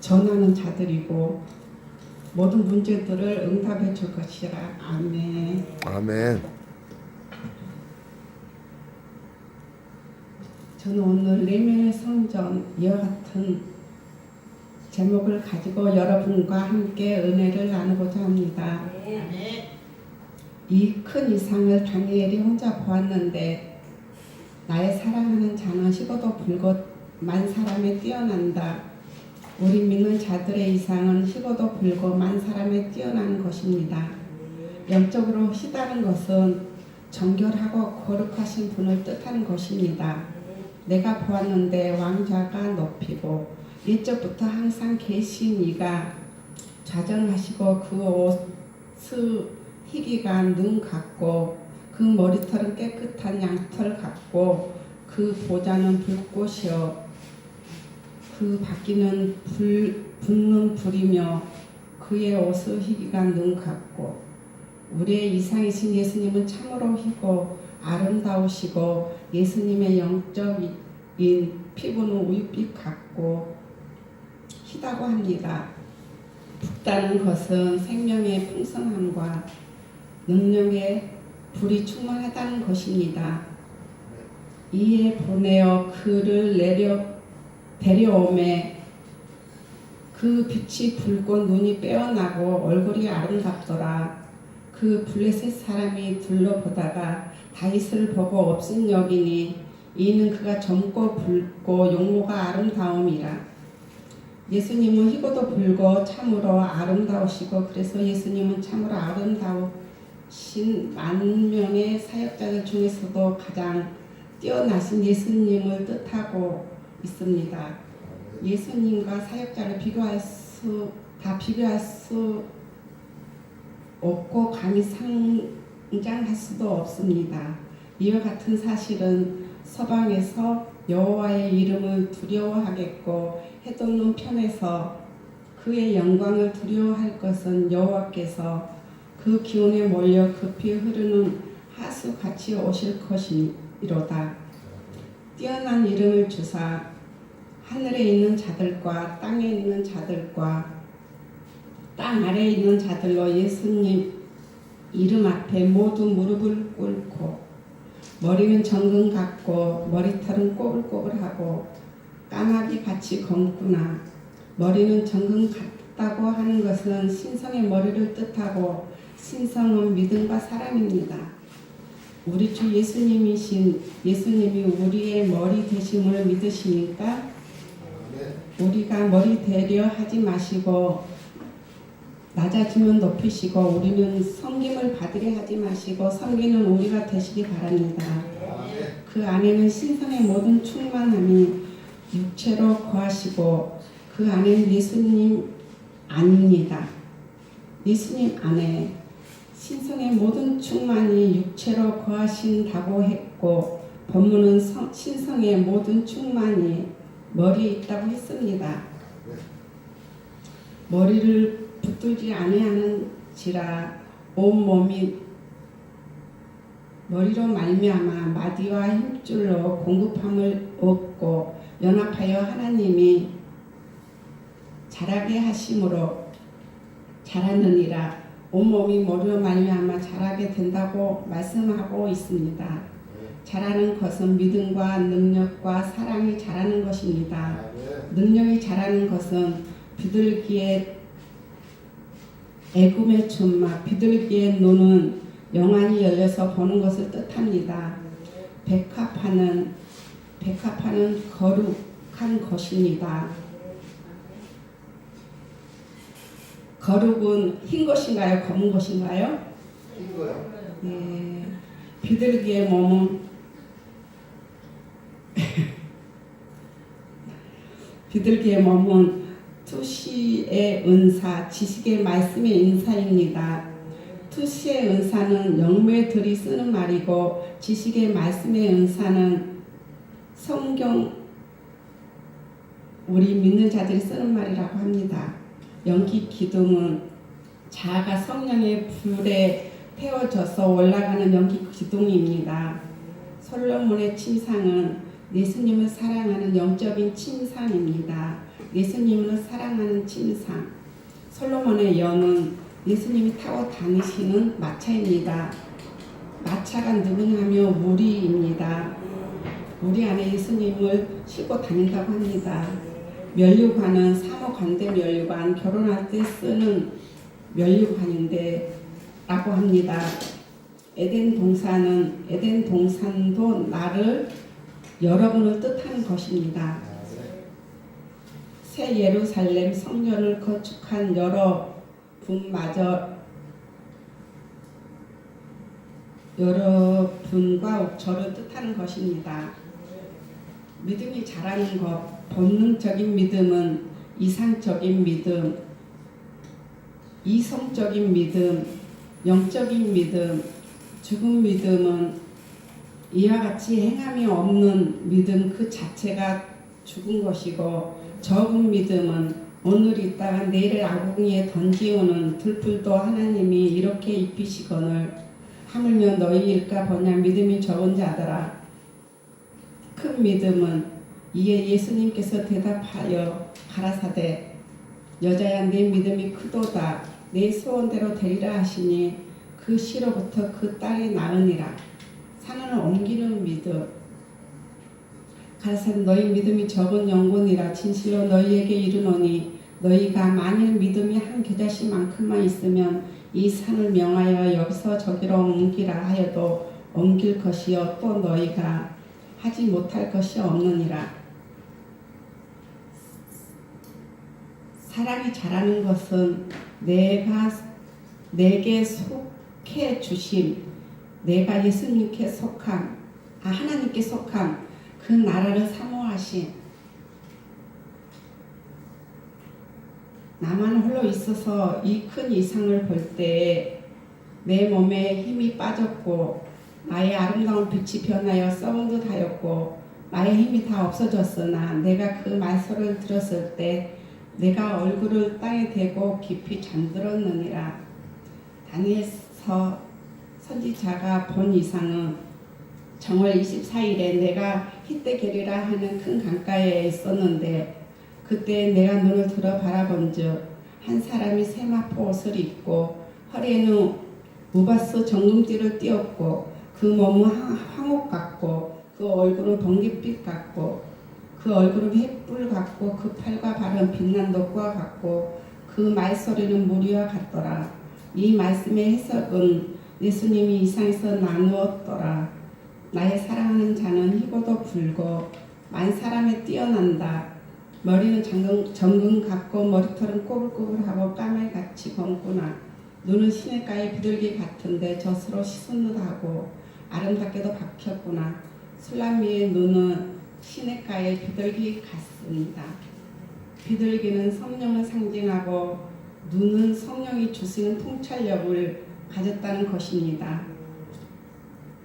전하는 자들이고 모든 문제들을 응답해 줄 것이라. 아멘. 아멘. 저는 오늘 내면의 성전 이와 같은 제목을 가지고 여러분과 함께 은혜를 나누고자 합니다. 이큰 이상을 다니엘이 혼자 보았는데 나의 사랑하는 자는 15도 불꽃 만 사람에 뛰어난다. 우리 믿는 자들의 이상은 15도 불꽃 만 사람에 뛰어나는 것입니다. 영적으로 희다는 것은 정결하고 거룩하신 분을 뜻하는 것입니다. 내가 보았는데 왕자가 높이고 일적부터 항상 계신 이가 좌정하시고 그 옷의 희기가 눈 같고 그 머리털은 깨끗한 양털 같고 그 보좌는 불꽃이요 그 바퀴는 불 붙는 불이며 그의 옷의 희기가 눈 같고 우리의 이상이신 예수님은 참으로 희고 아름다우시고 예수님의 영적인 피부는 우윳빛 같고 희다고 합니다. 붓다는 것은 생명의 풍성함과 능력의 불이 충만하다는 것입니다. 이에 보내어 그를 내려 데려오매 그 빛이 붉고 눈이 빼어나고 얼굴이 아름답더라. 그 블레셋 사람이 둘러보다가 다윗을 보고 없인 여기니 이는 그가 젊고 붉고 용모가 아름다움이라. 예수님은 희고도 붉고 참으로 아름다우시고 그래서 예수님은 참으로 아름다우신 만 명의 사역자들 중에서도 가장 뛰어나신 예수님을 뜻하고 있습니다. 예수님과 사역자를 비교할 수 다 비교할 수 없고 감히 상장할 수도 없습니다. 이와 같은 사실은 서방에서 여호와의 이름을 두려워하겠고 해돋는 편에서 그의 영광을 두려워할 것은 여호와께서 그 기운에 몰려 급히 흐르는 하수 같이 오실 것이로다. 뛰어난 이름을 주사 하늘에 있는 자들과 땅에 있는 자들과 땅 아래에 있는 자들로 예수님 이름 앞에 모두 무릎을 꿇고 머리는 정금 같고 머리털은 꼬불꼬불하고 까마귀 같이 검구나 머리는 정금 같다고 하는 것은 신성의 머리를 뜻하고 신성은 믿음과 사랑입니다. 우리 주 예수님이신 예수님이 우리의 머리 되심을 믿으시니까 우리가 머리 되려 하지 마시고 낮아지면 높이시고 우리는 섬김을 받으려 하지 마시고 섬기는 우리가 되시기 바랍니다. 그 안에는 신성의 모든 충만함이 육체로 거하시고 그 안에는 예수님 아닙니다. 예수님 안에 신성의 모든 충만이 육체로 거하신다고 했고 본문은 성- 신성의 모든 충만이 머리에 있다고 했습니다. 머리를 붙들지 아니하는지라 온 몸이 머리로 말미암아 마디와 힘줄로 공급함을 얻고 연합하여 하나님이 자라게 하심으로 자라느니라 온몸이 머리로 말미암아 자라게 된다고 말씀하고 있습니다. 자라는 것은 믿음과 능력과 사랑이 자라는 것입니다. 능력이 자라는 것은 비둘기의 애굽의 춘막, 비둘기의 눈은 영안이 열려서 보는 것을 뜻합니다. 백합화는 백합화는 거룩한 것입니다. 거룩은 흰 것인가요? 검은 것인가요? 이거요. 네. 비둘기의 몸은 비둘기의 몸은 투시의 은사, 지식의 말씀의 인사입니다. 투시의 은사는 영매들이 쓰는 말이고 지식의 말씀의 은사는 성경 우리 믿는 자들이 쓰는 말이라고 합니다. 연기 기둥은 자아가 성령의 불에 태워져서 올라가는 연기 기둥입니다. 솔로몬의 침상은 예수님을 사랑하는 영적인 침상입니다. 예수님을 사랑하는 침상. 솔로몬의 여는 예수님이 타고 다니시는 마차입니다. 마차가 누구냐며 무리입니다. 우리 안에 예수님을 싣고 다닌다고 합니다. 면류관은 사모 관대 면류관 결혼할 때 쓰는 면류관인데 라고 합니다. 에덴 동산은 에덴 동산도 나를 여러분을 뜻하는 것입니다. 새 예루살렘 성전을 건축한 여러분마저 여러분과 저를 뜻하는 것입니다. 믿음이 자라는 것, 본능적인 믿음은 이상적인 믿음, 이성적인 믿음, 영적인 믿음, 죽은 믿음은 이와 같이 행함이 없는 믿음 그 자체가 죽은 것이고 적은 믿음은 오늘 있다가 내일 아궁이에 던지오는 들풀도 하나님이 이렇게 입히시거늘. 하물며 너희 일까 보냐? 믿음이 적은 자들아 큰 믿음은 이에 예수님께서 대답하여 가라사대 여자야 내 믿음이 크도다. 내 소원대로 되리라 하시니 그 시로부터 그 딸이 나으니라. 산을 옮기는 믿음. 가라사대 너희 믿음이 적은 영혼이라 진실로 너희에게 이르노니 너희가 만일 믿음이 한 겨자씨만큼만 있으면 이 산을 명하여 여기서 저기로 옮기라 하여도 옮길 것이요 또 너희가 하지 못할 것이 없느니라. 사랑이 자라는 것은 내가 내게 속해 주심, 내가 예수님께 속함, 아 하나님께 속함, 그 나라를 사모하신 나만 홀로 있어서 이 큰 이상을 볼 때에 내 몸에 힘이 빠졌고 나의 아름다운 빛이 변하여 썩은 듯하였고 나의 힘이 다 없어졌으나 내가 그 말소를 들었을 때 내가 얼굴을 땅에 대고 깊이 잠들었느니라. 다니엘서 선지자가 본 이상은 정월 24일에 내가 히데게리라 하는 큰 강가에 있었는데 그때 내가 눈을 들어 바라본즉 한 사람이 세마포 옷을 입고 허리에는 우바스 정금띠를 띄었고 그 몸은 황- 황옥 같고 그 얼굴은 번갯빛 같고 그 얼굴은 횃불 같고 그 팔과 발은 빛난 녹과 같고 그 말소리는 무리와 같더라. 이 말씀의 해석은 예수님이 이상에서 나누었더라. 나의 사랑하는 자는 희고도 붉고 만 사람에 뛰어난다. 머리는 정금, 정금 같고 머리털은 꼬불꼬불하고 까말같이 검구나 눈은 시냇가의 비둘기 같은데 젖으로 씻은 듯하고 아름답게도 박혔구나. 술라미의 눈은 시냇가의 비둘기 같습니다. 비둘기는 성령을 상징하고 눈은 성령이 주시는 통찰력을 가졌다는 것입니다.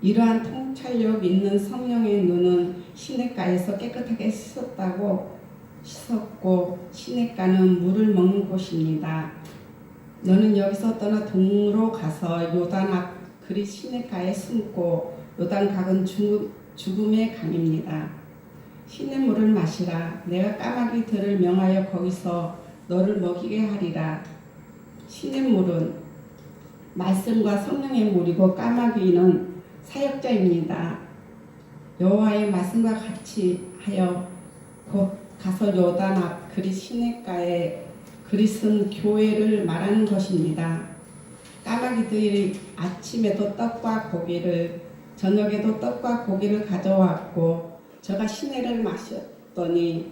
이러한 통찰력 있는 성령의 눈은 시냇가에서 깨끗하게 씻었다고 씻었고 시냇가는 물을 먹는 곳입니다. 너는 여기서 떠나 동으로 가서 요단 앞 그리 시냇가에 숨고 요단 각은 죽음, 죽음의 강입니다. 시냇물을 마시라. 내가 까마귀들을 명하여 거기서 너를 먹이게 하리라. 시냇물은 말씀과 성령의 물이고 까마귀는 사역자입니다. 여호와의 말씀과 같이 하여 곧 가서 요단 앞 그리 시냇가에 그리스는 교회를 말하는 것입니다. 까마귀들이 아침에도 떡과 고기를 저녁에도 떡과 고기를 가져왔고 저가 시내를 마셨더니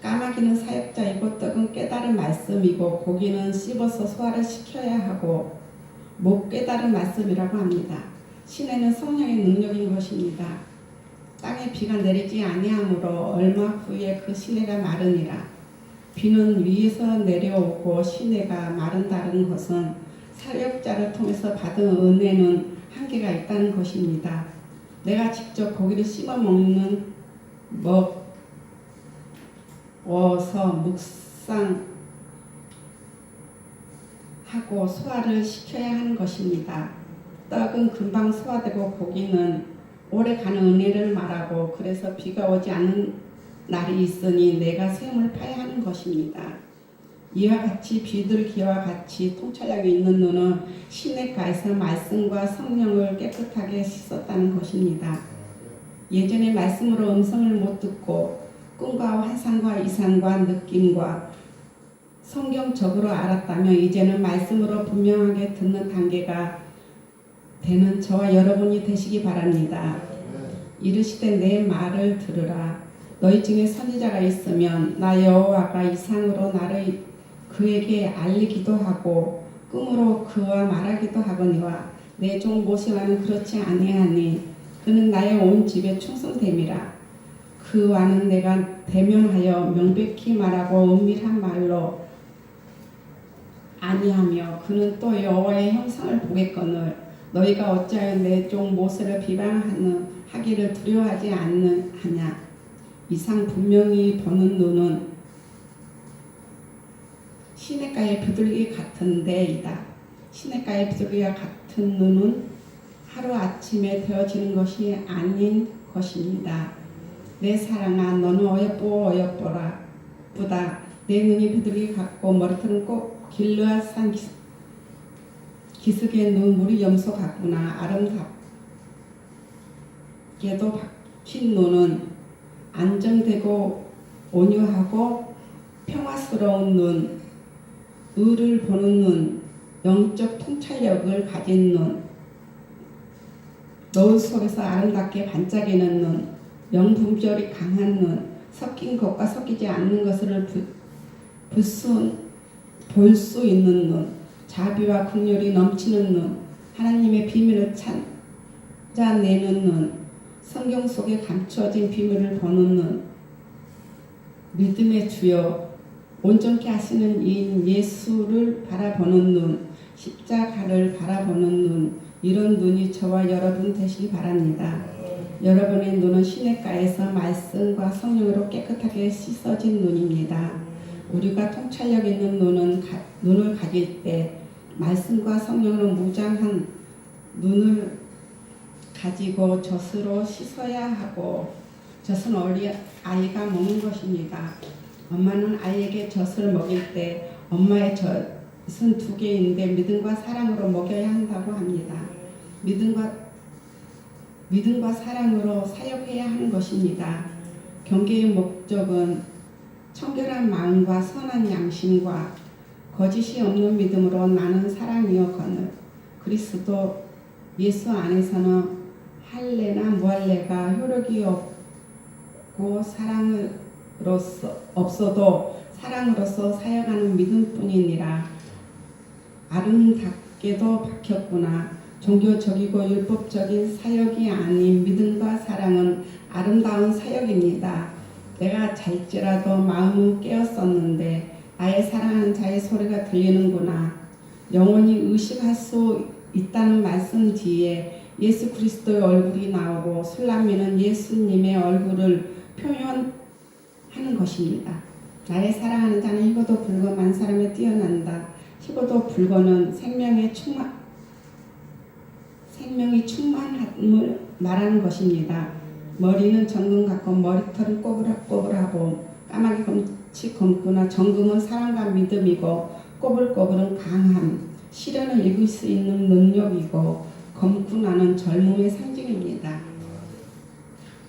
까마귀는 사역자이고 떡은 깨달은 말씀이고 고기는 씹어서 소화를 시켜야 하고 못 깨달은 말씀이라고 합니다. 시내는 성령의 능력인 것입니다. 땅에 비가 내리지 아니하므로 얼마 후에 그 시내가 마르니라. 비는 위에서 내려오고 시내가 마른다는 것은 사역자를 통해서 받은 은혜는 한계가 있다는 것입니다. 내가 직접 고기를 씹어 먹는 먹어서 묵상하고 소화를 시켜야 하는 것입니다. 떡은 금방 소화되고 고기는 오래 가는 은혜를 말하고 그래서 비가 오지 않는 날이 있으니 내가 샘을 파야 하는 것입니다. 이와 같이 비둘기와 같이 통찰력이 있는 눈은 시냇가에서 말씀과 성령을 깨끗하게 씻었다는 것입니다. 예전에 말씀으로 음성을 못 듣고 꿈과 환상과 이상과 느낌과 성경적으로 알았다면 이제는 말씀으로 분명하게 듣는 단계가 되는 저와 여러분이 되시기 바랍니다. 이르시되 내 말을 들으라. 너희 중에 선지자가 있으면 나 여호와가 이상으로 나를 그에게 알리기도 하고 꿈으로 그와 말하기도 하거니와 내 종 모세와는 그렇지 아니하니 그는 나의 온 집에 충성됨이라. 그와는 내가 대면하여 명백히 말하고 은밀한 말로 아니하며 그는 또 여호와의 형상을 보겠거늘 너희가 어찌하여 내 종 모세를 비방하는 하기를 두려워하지 않는 하냐 이상 분명히 보는 눈은 시냇가의 비둘기 같은 데이다. 시냇가의 비둘기와 같은 눈은 하루 아침에 되어지는 것이 아닌 것입니다. 내 사랑아 너는 어여보 어여보라. 보다 내 눈이 비둘기 같고 머리털은 꼭 길르앗 산 기- 기슭의 눈물이 염소 같구나. 아름답게도 박힌 눈은 안정되고 온유하고 평화스러운 눈 의를 보는 눈 영적 통찰력을 가진 눈 노을 속에서 아름답게 반짝이는 눈 영분별이 강한 눈 섞인 것과 섞이지 않는 것을 볼수 있는 눈 자비와 긍휼이 넘치는 눈, 하나님의 비밀을 찾아내는 눈, 성경 속에 감추어진 비밀을 보는 눈, 믿음의 주여, 온전케 하시는 이인 예수를 바라보는 눈, 십자가를 바라보는 눈, 이런 눈이 저와 여러분 되시기 바랍니다. 여러분의 눈은 시냇가에서 말씀과 성령으로 깨끗하게 씻어진 눈입니다. 우리가 통찰력 있는 눈은 가, 눈을 가질 때 말씀과 성령으로 무장한 눈을 가지고 젖으로 씻어야 하고 젖은 어리 아이가 먹는 것입니다. 엄마는 아이에게 젖을 먹일 때 엄마의 젖은 두 개인데 믿음과 사랑으로 먹여야 한다고 합니다. 믿음과 믿음과 사랑으로 사역해야 하는 것입니다. 경계의 목적은 청결한 마음과 선한 양심과 거짓이 없는 믿음으로 나는 사랑이여 거늘 그리스도 예수 안에서는 할례나 무할례가 효력이 없고 사랑 으로서 없어도 사랑으로서 사역하는 믿음뿐이니라 아름답게도 박혔구나 종교적이고 율법적인 사역이 아닌 믿음과 사랑은 아름다운 사역입니다. 내가 잘지라도 마음은 깨었었는데 나의 사랑하는 자의 소리가 들리는구나. 영원히 의식할 수 있다는 말씀 뒤에 예수 그리스도의 얼굴이 나오고 술람미는 예수님의 얼굴을 표현 하는 것입니다. 나의 사랑하는 자는 희고도 불고 만 사람에 뛰어난다. 희고도 불고는 생명의 충만 생명이 충만함을 말하는 것입니다. 머리는 정금 같고 머리털은 꼬불꼬불하고 까마귀 검치 검구나 정금은 사랑과 믿음이고 꼬불꼬불은 강함 시련을 이길 수 있는 능력이고 검구나는 젊음의 상징입니다.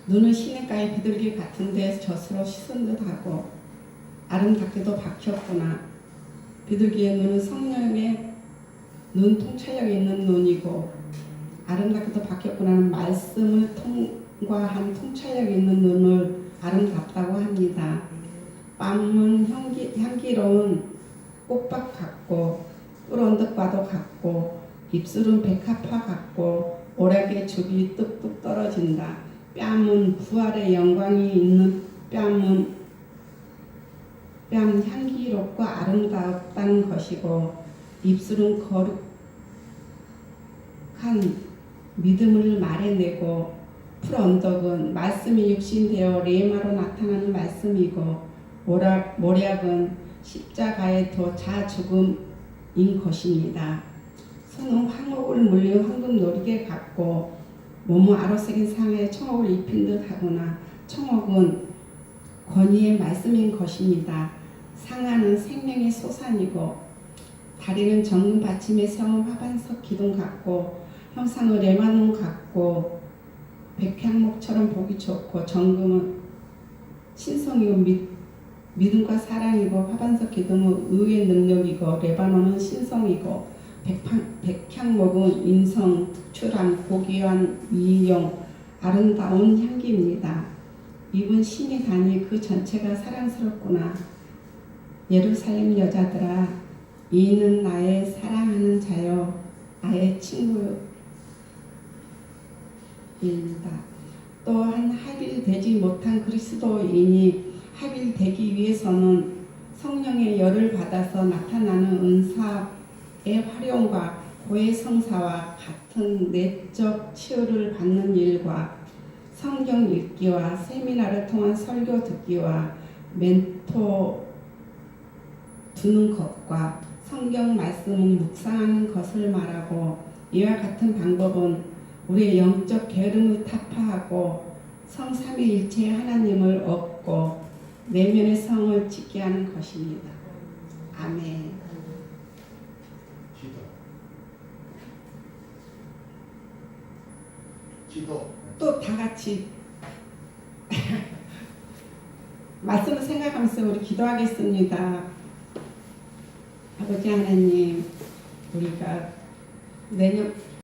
눈은 시냇가의 비둘기 같은데 젖으로 씻은 듯하고 아름답게도 박혔구나. 비둘기의 눈은 성령의 눈 통찰력 있는 눈이고 아름답게도 박혔구나는 말씀을 통과한 통찰력 있는 눈을 아름답다고 합니다. 뺨은 향기, 향기로운 꽃밭 같고 꿀언덕과도 같고 입술은 백합화 같고 오락의 줍이 뚝뚝 떨어진다. 뺨은 부활의 영광이 있는 뺨은 뺨 향기롭고 아름답다는 것이고 입술은 거룩한 믿음을 말해내고 풀 언덕은 말씀이 육신되어 레마로 나타나는 말씀이고 모략, 모략은 십자가의 도자 죽음인 것입니다. 손은 황옥을 물린 황금 노리개 같고 몸은 아로새긴 상에 청옥을 입힌 듯 하거나 청옥은 권위의 말씀인 것입니다. 상하는 생명의 소산이고 다리는 정금 받침의 성 화반석 기둥 같고 형상은 레마논 같고 백향목처럼 보기 좋고 정금은 신성이고 믿, 믿음과 사랑이고 화반석 기둥은 의의 능력이고 레바논은 신성이고 백향, 백향목은 인성, 특출한 고귀한 이용, 아름다운 향기입니다. 입은 신이 다니 그 전체가 사랑스럽구나. 예루살렘 여자들아, 이는 나의 사랑하는 자여, 나의 친구입니다. 또한 합일되지 못한 그리스도인이 합일되기 위해서는 성령의 열을 받아서 나타나는 은사 의 활용과 고해 성사와 같은 내적 치유를 받는 일과 성경 읽기와 세미나를 통한 설교 듣기와 멘토 두는 것과 성경 말씀을 묵상하는 것을 말하고 이와 같은 방법은 우리의 영적 게으름을 타파하고 성삼위일체 하나님을 얻고 내면의 성을 짓게 하는 것입니다. 아멘. 기도. 기도. 또 다 같이 말씀을 생각하면서 우리 기도하겠습니다. 아버지 하나님, 우리가 내년